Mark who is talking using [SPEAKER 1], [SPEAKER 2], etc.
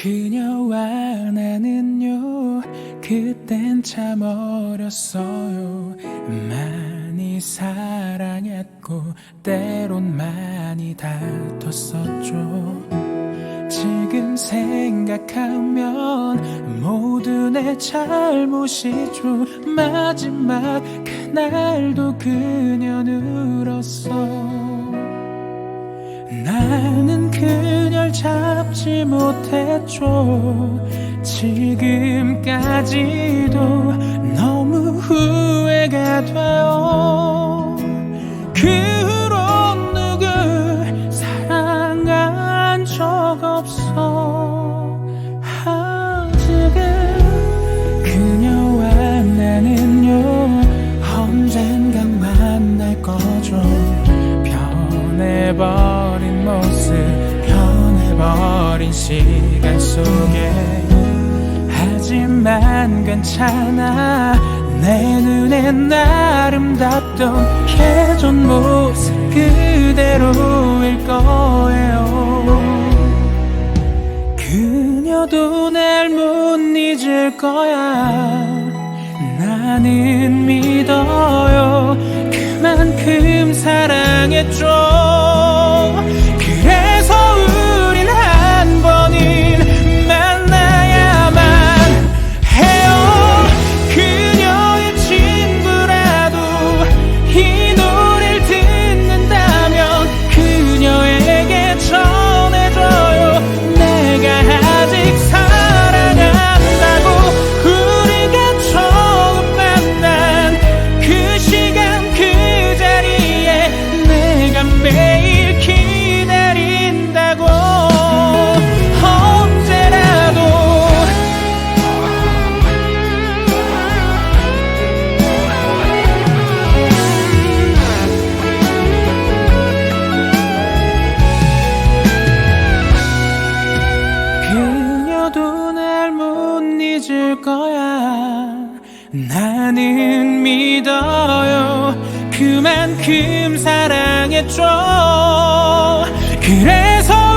[SPEAKER 1] 그녀와 나는요 그땐 참 어렸어요. 많이 사랑했고 때론 많이 다퉜었죠. 지금 생각하면 모두 내 잘못이죠. 마지막 그날도 그녀는 울었어 나는 그녀를 잡지 못했죠. 지금까지도 너무 후회가 돼요. 그 후로 누굴 사랑한 적 없어. 아직은 그녀와 나는요 언젠간 만날 거죠. 모습 변해버린 시간 속에. 하지만 괜찮아. 내 눈엔 아름답던 예전 모습 그대로일 거예요. 그녀도 날 못 잊을 거야. 나는 믿어요. 그만큼 사랑했죠 거야. 나는 믿어요. 그만큼 사랑했죠. 그래서